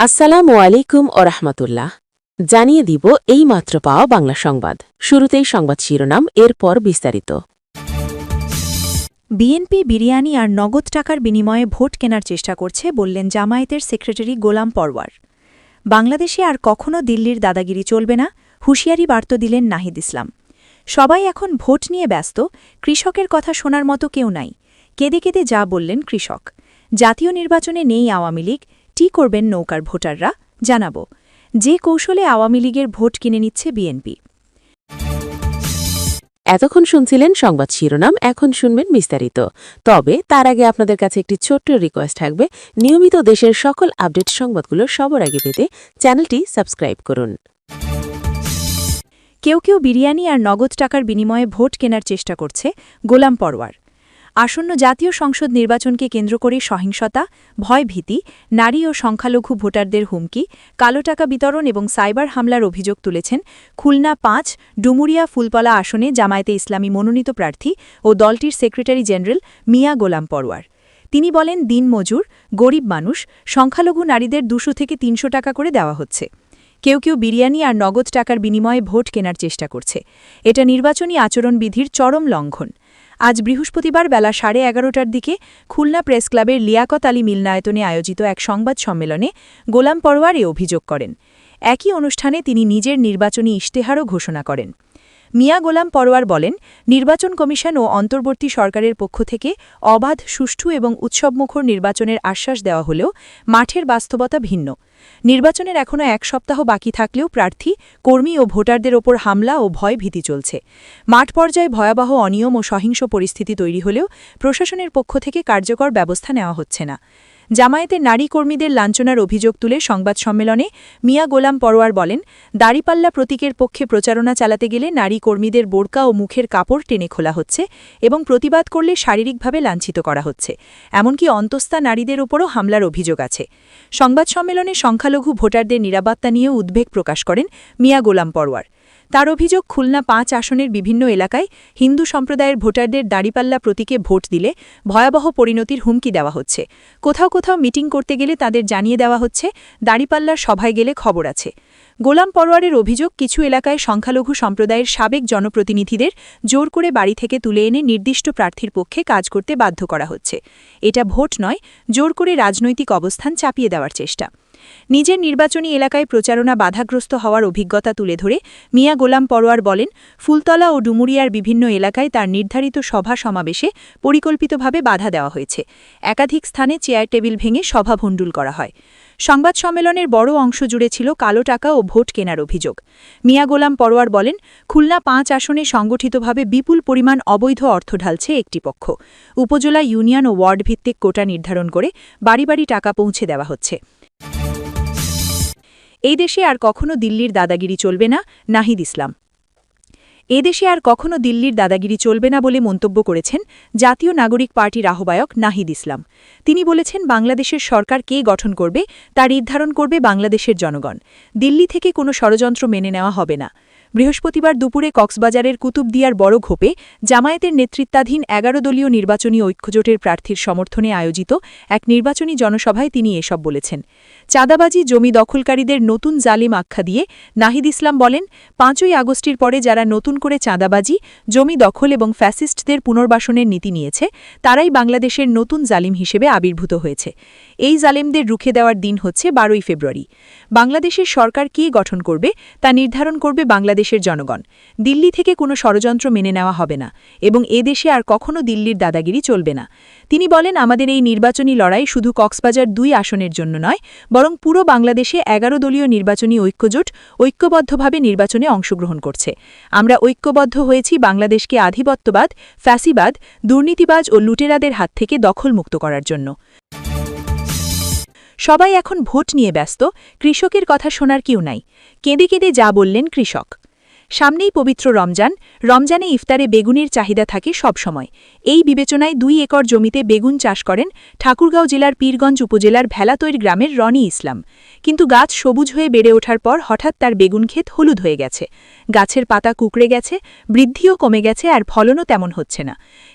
আসসালামু আলাইকুম ও রহমতুল্লাহ। জানিয়ে দিব এই মাত্র পাওয়া বাংলা সংবাদ। শুরুতেই সংবাদ শিরোনাম, এরপর বিস্তারিত। বিএনপি বিরিয়ানি আর নগদ টাকার বিনিময়ে ভোট কেনার চেষ্টা করছে বললেন জামায়াতের সেক্রেটারি গোলাম পরওয়ার। বাংলাদেশে আর কখনো দিল্লির দাদাগিরি চলবে না, হুঁশিয়ারি বার্ত দিলেন নাহিদ ইসলাম। সবাই এখন ভোট নিয়ে ব্যস্ত, কৃষকের কথা শোনার মতো কেউ নাই। কেঁদে কেঁদে যা বললেন কৃষক। জাতীয় নির্বাচনে নেই আওয়ামী লীগ টি করবেন নৌকার ভোটাররা? জানাব। যে কৌশলে আওয়ামী লীগের ভোট কিনে নিচ্ছে বিএনপি। এতক্ষণ শুনছিলেন সংবাদ শিরোনাম, এখন শুনবেন বিস্তারিত। তবে তার আগে আপনাদের কাছে একটি ছোট্ট রিকোয়েস্ট থাকবে। নিয়মিত দেশের সকল আপডেট সংবাদগুলো সবার আগে পেতে চ্যানেলটি সাবস্ক্রাইব করুন। কেউ কেউ বিরিয়ানি আর নগদ টাকার বিনিময়ে ভোট কেনার চেষ্টা করছে গোলাম পরওয়ার আসন্ন জাতীয় সংসদ নির্বাচনকে কেন্দ্র করে সহিংসতা, ভয়ভীতি, নারী ও সংখ্যালঘু ভোটারদের হুমকি, কালো টাকা বিতরণ এবং সাইবার হামলার অভিযোগ তুলেছেন খুলনা পাঁচ ডুমুরিয়া ফুলপলা আসনে জামায়াতে ইসলামী মনোনীত প্রার্থী ও দলটির সেক্রেটারি জেনারেল মিয়া গোলাম পরওয়ার তিনি বলেন দিনমজুর গরিব মানুষ, সংখ্যালঘু নারীদের দুশো থেকে তিনশো টাকা করে দেওয়া হচ্ছে। কেউ কেউ বিরিয়ানি আর নগদ টাকার বিনিময়ে ভোট কেনার চেষ্টা করছে। এটা নির্বাচনী আচরণবিধির চরম লঙ্ঘন। আজ বৃহস্পতিবার বেলা সাড়ে এগারোটার দিকে খুলনা প্রেস ক্লাবের লিয়াকত আলী মিলনায়তনে আয়োজিত এক সংবাদ সম্মেলনে গোলাম পরোয়ার এ অভিযোগ করেন। একই অনুষ্ঠানে তিনি নিজের নির্বাচনী ইশতেহারও ঘোষণা করেন। মিয়া গোলাম পরোয়ার বলেন, নির্বাচন কমিশন ও অন্তর্বর্তী সরকারের পক্ষ থেকে অবাধ, সুষ্ঠু এবং উৎসবমুখর নির্বাচনের আশ্বাস দেওয়া হলেও মাঠের বাস্তবতা ভিন্ন। নির্বাচনের এখনও এক সপ্তাহ বাকি থাকলেও প্রার্থী, কর্মী ও ভোটারদের ওপর হামলা ও ভয় ভীতি চলছে। মাঠ পর্যায়ে ভয়াবহ অনিয়ম ও সহিংস পরিস্থিতি তৈরি হলেও প্রশাসনের পক্ষ থেকে কার্যকর ব্যবস্থা নেওয়া হচ্ছে না। জামায়াতের নারী কর্মীদের লাঞ্ছনার অভিযোগ তুলে সংবাদ সম্মেলনে মিয়া গোলাম পরোয়ার বলেন, দাড়িপাল্লা প্রতীকের পক্ষে প্রচারণা চালাতে গেলে নারী কর্মীদের বোরকা ও মুখের কাপড় টেনে খোলা হচ্ছে এবং প্রতিবাদ করলে শারীরিকভাবে লাঞ্ছিত করা হচ্ছে। এমনকি অন্তস্থা নারীদের ওপরও হামলার অভিযোগ আছে। সংবাদ সম্মেলনে সংখ্যালঘু ভোটারদের নিরাপত্তা নিয়েও উদ্বেগ প্রকাশ করেন মিয়া গোলাম পরোয়ার। তার অভিযোগ খুলনা পাঁচ আসনের বিভিন্ন এলাকায় হিন্দু সম্প্রদায়ের ভোটারদের দাড়িপাল্লা প্রতীকে ভোট দিলে ভয়াবহ পরিণতির হুমকি দেওয়া হচ্ছে। কোথাও কোথাও মিটিং করতে গেলে তাদের জানিয়ে দেওয়া হচ্ছে, দাড়িপাল্লার সভায় গেলে খবর আছে। গোলাম পরোয়ারের অভিযোগ, কিছু এলাকায় সংখ্যালঘু সম্প্রদায়ের সাবেক জনপ্রতিনিধিদের জোর করে বাড়ি থেকে তুলে এনে নির্দিষ্ট প্রার্থীর পক্ষে কাজ করতে বাধ্য করা হচ্ছে। এটা ভোট নয়, জোর করে রাজনৈতিক অবস্থান চাপিয়ে দেওয়ার চেষ্টা। নিজের নির্বাচনী এলাকায় প্রচারণা বাধাগ্রস্ত হওয়ার অভিজ্ঞতা তুলে ধরে মিয়া গোলাম পরোয়ার বলেন, ফুলতলা ও ডুমুরিয়ার বিভিন্ন এলাকায় তার নির্ধারিত সভা সমাবেশে পরিকল্পিতভাবে বাধা দেওয়া হয়েছে। একাধিক স্থানে চেয়ার টেবিল ভেঙে সভা ভণ্ডুল করা হয়। সংবাদ সম্মেলনের বড় অংশ জুড়ে ছিল কালো টাকা ও ভোট কেনার অভিযোগ। মিয়া গোলাম পরোয়ার বলেন, খুলনা পাঁচ আসনে সংগঠিতভাবে বিপুল পরিমাণ অবৈধ অর্থ ঢালছে একটি পক্ষ। উপজেলা ইউনিয়ন ও ওয়ার্ড ভিত্তিক কোটা নির্ধারণ করে বাড়ি বাড়ি টাকা পৌঁছে দেওয়া হচ্ছে। এই দেশে আর কখনো দিল্লির দাদাগিরি চলবে না, নাহিদ ইসলাম। এদেশে আর কখনো দিল্লির দাদাগিরি চলবে না বলে মন্তব্য করেছেন জাতীয় নাগরিক পার্টির আহ্বায়ক নাহিদ ইসলাম। তিনি বলেছেন, বাংলাদেশের সরকার কে গঠন করবে, তা নির্ধারণ করবে বাংলাদেশের জনগণ। দিল্লি থেকে কোনো ষড়যন্ত্র মেনে নেওয়া হবে না। বৃহস্পতিবার দুপুরে কক্সবাজারের কুতুবদিয়ার বড় ঘোপে জামায়াতের নেতৃত্বাধীন এগারো দলীয় নির্বাচনী ঐক্যজোটের প্রার্থীর সমর্থনে আয়োজিত এক নির্বাচনী জনসভায় তিনি এসব বলেছেন। চাঁদাবাজি, জমি দখলকারীদের নতুন জালিম আখ্যা দিয়ে নাহিদ ইসলাম বলেন, পাঁচই আগস্টের পরে যারা নতুন করে চাঁদাবাজি, জমি দখল এবং ফ্যাসিস্টদের পুনর্বাসনের নীতি নিয়েছে, তারাই বাংলাদেশের নতুন জালিম হিসেবে আবির্ভূত হয়েছে। এই জালিমদের রুখে দেওয়ার দিন হচ্ছে বারোই ফেব্রুয়ারি। বাংলাদেশের সরকার কে গঠন করবে তা নির্ধারণ করবে বাংলাদেশের জনগণ। দিল্লি থেকে কোনো ষড়যন্ত্র মেনে নেওয়া হবে না এবং এ দেশে আর কখনো দিল্লির দাদাগিরি চলবে না। তিনি বলেন, আমাদের এই নির্বাচনী লড়াই শুধু কক্সবাজার দুই আসনের জন্য নয়, বরং পুরো বাংলাদেশে এগারো দলীয় নির্বাচনী ঐক্যজোট ঐক্যবদ্ধভাবে নির্বাচনে অংশগ্রহণ করছে। আমরা ঐক্যবদ্ধ হয়েছি বাংলাদেশকে আধিপত্যবাদ, ফ্যাসিবাদ, দুর্নীতিবাজ ও লুটেরাদের হাত থেকে দখলমুক্ত করার জন্য। সবাই এখন ভোট নিয়ে ব্যস্ত, কৃষকের কথা শোনার কেউ নাই। কেঁদে কেঁদে যা বললেন কৃষক। সামনেই পবিত্র রমজান, রমজানে ইফতারে বেগুনের চাহিদা থাকে সব সময়। এই বিবেচনায় দুই একর জমিতে বেগুন চাষ করেন ঠাকুরগাঁও জেলার পীরগঞ্জ উপজেলার ভেলাতৈর গ্রামের রনি ইসলাম। কিন্তু গাছ সবুজ হয়ে বেড়ে ওঠার পর হঠাৎ তার বেগুন ক্ষেত হলুদ হয়ে গেছে। গাছের পাতা কুকড়ে গেছে, বৃদ্ধিও কমে গেছে আর ফলনও তেমন হচ্ছে না।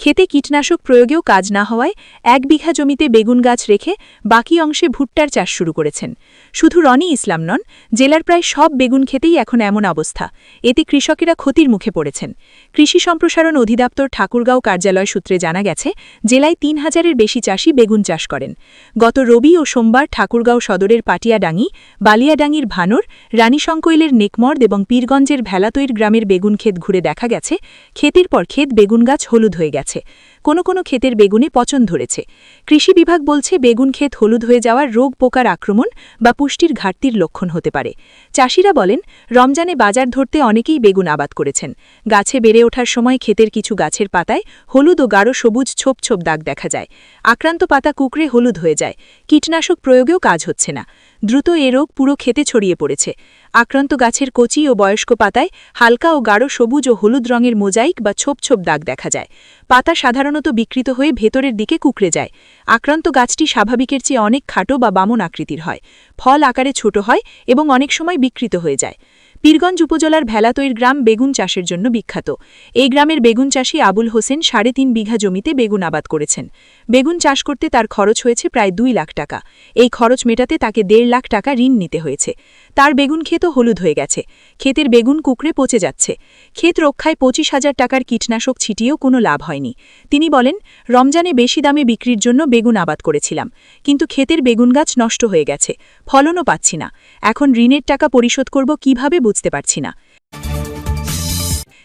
খেতে কীটনাশক প্রয়োগেও কাজ না হওয়ায় এক বিঘা জমিতে বেগুন গাছ রেখে বাকি অংশে ভুট্টার চাষ শুরু করেছেন। শুধু রনি ইসলাম নন, জেলার প্রায় সব বেগুন খেতেই এখন এমন অবস্থা। এতে কৃষকেরা ক্ষতির মুখে পড়েছেন। কৃষি সম্প্রসারণ অধিদপ্তর ঠাকুরগাঁও কার্যালয় সূত্রে জানা গেছে, জেলায় তিন হাজারের বেশি চাষি বেগুন চাষ করেন। গত রবি ও সোমবার ঠাকুরগাঁও সদরের পাটিয়াডাঙ্গি, বালিয়াডাঙ্গির ভানোর রানীশঙ্কৈলের নেকমর্দ এবং পীরগঞ্জের ভেলাতৈর গ্রামের বেগুন ক্ষেত ঘুরে দেখা গেছে, ক্ষেতের পর ক্ষেত বেগুন গাছ হলুদ হয়ে গেছে। কোনো কোনো ক্ষেতের বেগুনে পচন ধরেছে। কৃষি বিভাগ বলছে, বেগুন ক্ষেত হলুদ হয়ে যাওয়ার রোগ পোকার আক্রমণ বা পুষ্টির ঘাটতির লক্ষণ হতে পারে। চাষিরা বলেন, রমজানে বাজার ধরতে অনেকেই বেগুন আবাদ করেছেন। গাছে বেড়ে ওঠার সময় ক্ষেতের কিছু গাছের পাতায় হলুদ ও গাঢ় সবুজ ছোপ ছোপ দাগ দেখা যায়। আক্রান্ত পাতা কুকড়ে হলুদ হয়ে যায়। কীটনাশক প্রয়োগেও কাজ হচ্ছে না। দ্রুত এ রোগ পুরো ক্ষেতে ছড়িয়ে পড়েছে। আক্রান্ত গাছের কচি ও বয়স্ক পাতায় হালকা ও গাঢ় সবুজ ও হলুদ রঙের মোজাইক বা ছোপ ছোপ দাগ দেখা যায়। পাতা সাধারণত বিকৃত হয়ে ভেতরের দিকে কুকড়ে যায়। আক্রান্ত গাছটি স্বাভাবিকের চেয়ে অনেক খাটো বা বামন আকৃতির হয়। ফল আকারে ছোট হয় এবং অনেক সময় বিকৃত হয়ে যায়। পীরগঞ্জ উপজেলার ভেলাতৈর গ্রাম বেগুন চাষের জন্য বিখ্যাত। এই গ্রামের বেগুন চাষী আবুল হোসেন সাড়ে তিন বিঘা জমিতে বেগুন আবাদ করেছেন। বেগুন চাষ করতে তার খরচ হয়েছে প্রায় দুই লাখ টাকা। এই খরচ মেটাতে তাকে দেড় লাখ টাকা ঋণ নিতে হয়েছে। তার বেগুন ক্ষেতও হলুদ হয়ে গেছে। ক্ষেতের বেগুন কুকড়ে পচে যাচ্ছে। ক্ষেত রক্ষায় পঁচিশ হাজার টাকার কীটনাশক ছিটিয়েও কোনো লাভ হয়নি। তিনি বলেন, রমজানে বেশি দামে বিক্রির জন্য বেগুন আবাদ করেছিলাম। কিন্তু ক্ষেতের বেগুন গাছ নষ্ট হয়ে গেছে। ফলনও পাচ্ছি না। এখন ঋণের টাকা পরিশোধ করব কীভাবে বুঝতে পারছি না।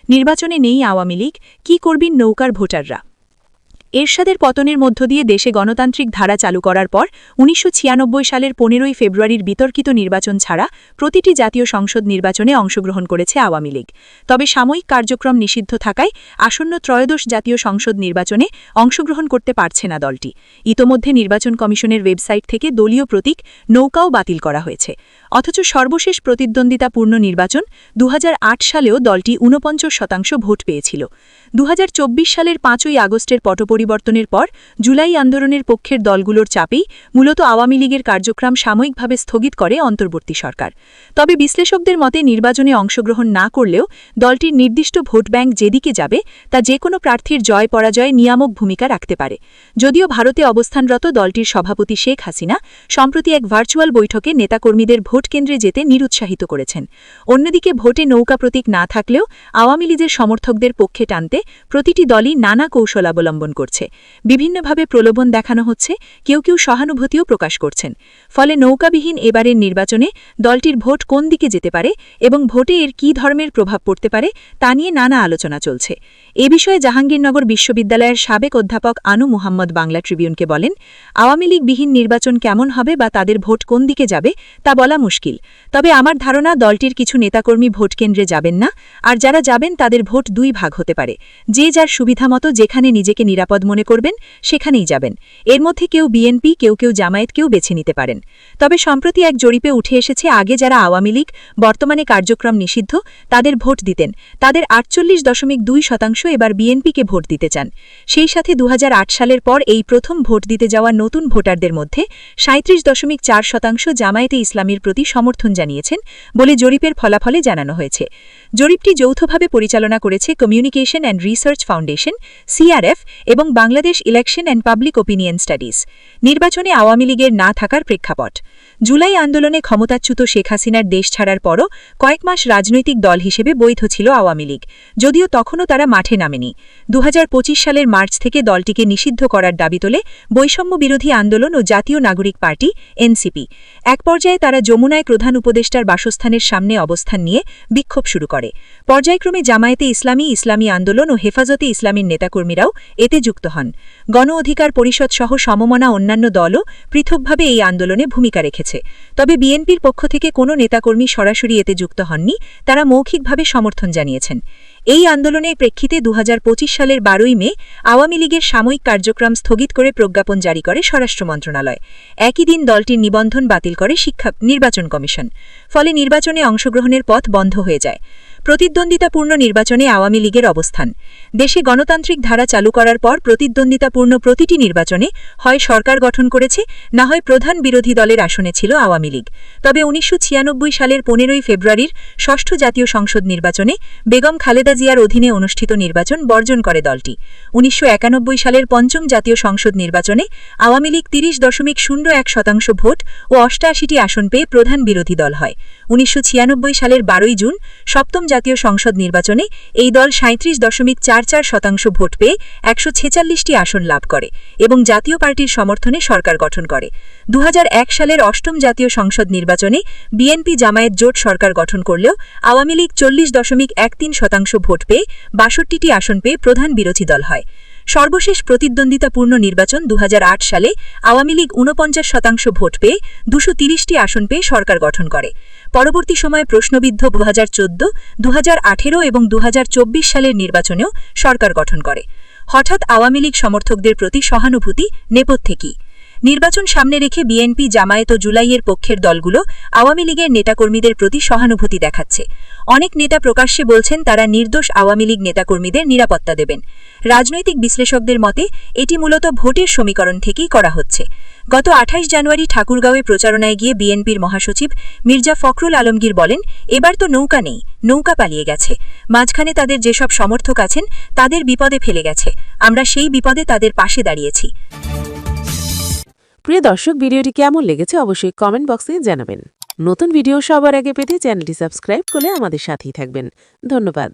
নির্বাচনে নেই আওয়ামী লীগ। কী করবেন নৌকার ভোটাররা? এরশাদের পতনের মধ্য দিয়ে দেশে গণতান্ত্রিক ধারা চালু করার পর উনিশশো ছিয়ানব্বই সালের পনেরোই ফেব্রুয়ারির বিতর্কিত নির্বাচন ছাড়া প্রতিটি জাতীয় সংসদ নির্বাচনে অংশগ্রহণ করেছে আওয়ামী লীগ। তবে সাময়িক কার্যক্রম নিষিদ্ধ থাকায় আসন্ন ত্রয়োদশ জাতীয় সংসদ নির্বাচনে অংশগ্রহণ করতে পারছে না দলটি। ইতোমধ্যে নির্বাচন কমিশনের ওয়েবসাইট থেকে দলীয় প্রতীক নৌকাও বাতিল করা হয়েছে। অথচ সর্বশেষ প্রতিদ্বন্দ্বিতাপূর্ণ নির্বাচন দু হাজার আট সালেও দলটি ঊনপঞ্চাশ শতাংশ ভোট পেয়েছিল। দু হাজার চব্বিশ সালের পাঁচই আগস্টের পট পরিবর্তনের পর, জুলাই আন্দোলনের পক্ষের দলগুলোর চাপেই মূলত আওয়ামী লীগের কার্যক্রম সাময়িকভাবে স্থগিত করে অন্তর্বর্তী সরকার। তবে বিশ্লেষকদের মতে, নির্বাচনে অংশগ্রহণ না করলেও দলটির নির্দিষ্ট ভোট ব্যাংক যেদিকে যাবে, তা যে কোনো প্রার্থীর জয় পরাজয়ে নিয়ামক ভূমিকা রাখতে পারে। যদিও ভারতে অবস্থানরত দলটির সভাপতি শেখ হাসিনা সম্প্রতি এক ভার্চুয়াল বৈঠকে নেতাকর্মীদের ভোট কেন্দ্রে যেতে নিরুৎসাহিত করেছেন। অন্যদিকে ভোটে নৌকা প্রতীক না থাকলেও আওয়ামী লীগের সমর্থকদের পক্ষে টানতে প্রতিটি দলই নানা কৌশল অবলম্বন করছে। বিভিন্নভাবে প্রলোভন দেখানো হচ্ছে, কেউ কেউ সহানুভূতিও প্রকাশ করছেন। ফলে নৌকাবিহীন এবারের নির্বাচনে দলটির ভোট কোন দিকে যেতে পারে এবং ভোটে এর কী ধর্মের প্রভাব পড়তে পারে, তা নিয়ে নানা আলোচনা চলছে। এ বিষয়ে জাহাঙ্গীরনগর বিশ্ববিদ্যালয়ের সাবেক অধ্যাপক আনু মুহাম্মদ বাংলা ট্রিবিউনকে বলেন, আওয়ামী লীগবিহীন নির্বাচন কেমন হবে বা তাদের ভোট কোন দিকে যাবে, তা বলা মুশকিল। তবে আমার ধারণা দলটির কিছু নেতাকর্মী ভোট কেন্দ্রে যাবেন না, আর যারা যাবেন তাদের ভোট দুই ভাগ হতে পারে। যে যার সুবিধামতো যেখানে নিজেকে নিরাপদ মনে করবেন, সেখানেই যাবেন। এর মধ্যে কেউ বিএনপি, কেউ কেউ জামায়াতকেও বেছে নিতে পারেন। তবে সম্প্রতি এক জরিপে উঠে এসেছে, আগে যারা আওয়ামী লীগ, বর্তমানে কার্যক্রম নিষিদ্ধ, তাদের ভোট দিতেন। তাদের আটচল্লিশ দশমিক দুই শতাংশ এবার বিএনপিকে ভোট দিতে চান। সেই সাথে দু হাজার আট সালের পর এই প্রথম ভোট দিতে যাওয়া নতুন ভোটারদের মধ্যে সাঁত্রিশ দশমিক চার শতাংশ জামায়াতে ইসলামের প্রতি সমর্থন জানিয়েছেন বলে জরিপের ফলাফলে জানানো হয়েছে। জরিপটি যৌথভাবে পরিচালনা করেছে communication and research foundation, CRF এবং Bangladesh election and public opinion studies নির্বাচনে আওয়ামী লীগের না থাকার প্রেক্ষাপট। জুলাই আন্দোলনে ক্ষমতাচ্যুত শেখ হাসিনার দেশ ছাড়ার পরও কয়েক মাস রাজনৈতিক দল হিসেবে বৈধ ছিল আওয়ামী লীগ। যদিও তখনও তারা মাঠে নামেনি। দু হাজার পঁচিশ সালের মার্চ থেকে দলটিকে নিষিদ্ধ করার দাবি তোলে বৈষম্য বিরোধী আন্দোলন ও জাতীয় নাগরিক পার্টি এনসিপি এক পর্যায়ে তারা যমুনায় প্রধান উপদেষ্টার বাসস্থানের সামনে অবস্থান নিয়ে বিক্ষোভ শুরু করে। পর্যায়ক্রমে জামায়াতে ইসলামী ইসলামী আন্দোলন ও হেফাজতে ইসলামীর নেতাকর্মীরাও এতে যুক্ত হন। গণ অধিকার পরিষদ সহ সমমনা অন্যান্য দলও পৃথকভাবে এই আন্দোলনে ভূমিকা রেখেছে। তবে বিএনপির পক্ষ থেকে কোনো নেতাকর্মী সরাসরি এতে যুক্ত হননি, তারা মৌখিকভাবে সমর্থন জানিয়েছেন। এই আন্দোলনের প্রেক্ষিতে দু হাজার পঁচিশ সালের বারোই মে আওয়ামী লীগের সাময়িক কার্যক্রম স্থগিত করে প্রজ্ঞাপন জারি করে স্বরাষ্ট্র মন্ত্রণালয়। একই দিন দলটির নিবন্ধন বাতিল করে শিক্ষা নির্বাচন কমিশন। ফলে নির্বাচনে অংশগ্রহণের পথ বন্ধ হয়ে যায়। প্রতিদ্বন্দ্বিতাপূর্ণ নির্বাচনে আওয়ামী লীগের অবস্থান। দেশে গণতান্ত্রিক ধারা চালু করার পর প্রতিদ্বন্দ্বিতাপূর্ণ প্রতিটি নির্বাচনে হয় সরকার গঠন করেছে, না হয় প্রধান বিরোধী দলের আসনে ছিল আওয়ামী লীগ। তবে উনিশশো ছিয়ানব্বই সালের পনেরোই ফেব্রুয়ারির ষষ্ঠ জাতীয় সংসদ নির্বাচনে বেগম খালেদা জিয়ার অধীনে অনুষ্ঠিত নির্বাচন বর্জন করে দলটি। উনিশশো সালের পঞ্চম জাতীয় সংসদ নির্বাচনে আওয়ামী লীগ তিরিশ দশমিক শূন্য এক শতাংশ ভোট ও অষ্টাশিটি আসন পেয়ে প্রধান বিরোধী দল হয়। উনিশশো ছিয়ানব্বই সালের বারোই জুন সপ্তম জাতীয় সংসদ নির্বাচনে এই দল সাঁত্রিশ দশমিক চার চার শতাংশ ভোট পেয়ে একশো ছেচাল্লিশটি আসন লাভ করে এবং জাতীয় পার্টির সমর্থনে সরকার গঠন করে। দুহাজার এক সালের অষ্টম জাতীয় সংসদ নির্বাচনে বিএনপি জামায়াত জোট সরকার গঠন করলেও আওয়ামী লীগ চল্লিশ দশমিক এক তিন শতাংশ ভোট পেয়ে বাষট্টিটি আসন পেয়ে প্রধান বিরোধী দল হয়। সর্বশেষ প্রতিদ্বন্দ্বিতাপূর্ণ নির্বাচন দু হাজার আট সালে আওয়ামী লীগ ঊনপঞ্চাশ শতাংশ ভোট পেয়ে দুশো আসন পেয়ে সরকার গঠন করে। পরবর্তী সময়ে প্রশ্নবিদ্ধ দু হাজার চোদ্দ দু এবং দু হাজার চব্বিশ সালের নির্বাচনেও সরকার গঠন করে। হঠাৎ আওয়ামী লীগ সমর্থকদের প্রতি সহানুভূতি নেপথ্যে কি? নির্বাচন সামনে রেখে বিএনপি, জামায়াত ও জুলাইয়ের পক্ষের দলগুলো আওয়ামী লীগের নেতাকর্মীদের প্রতি সহানুভূতি দেখাচ্ছে। অনেক নেতা প্রকাশ্যে বলছেন তারা নির্দোষ আওয়ামী লীগ নেতাকর্মীদের নিরাপত্তা দেবেন। রাজনৈতিক বিশ্লেষকদের মতে, এটি মূলত ভোটের সমীকরণ থেকেই করা হচ্ছে। গত আঠাশ জানুয়ারি ঠাকুরগাঁওয়ে প্রচারণায় গিয়ে বিএনপির মহাসচিব মির্জা ফখরুল আলমগীর বলেন, এবার তো নৌকা নেই, নৌকা পালিয়ে গেছে। মাঝখানে তাদের যেসব সমর্থক আছেন, তাদের বিপদে ফেলে গেছে। আমরা সেই বিপদে তাদের পাশে দাঁড়িয়েছি। প্রিয় দর্শক, ভিডিওটি কেমন লেগেছে অবশ্যই কমেন্ট বক্সে জানাবেন। নতুন ভিডিও সবার আগে পেতে চ্যানেলটি সাবস্ক্রাইব করলে আমাদের সাথেই থাকবেন। ধন্যবাদ।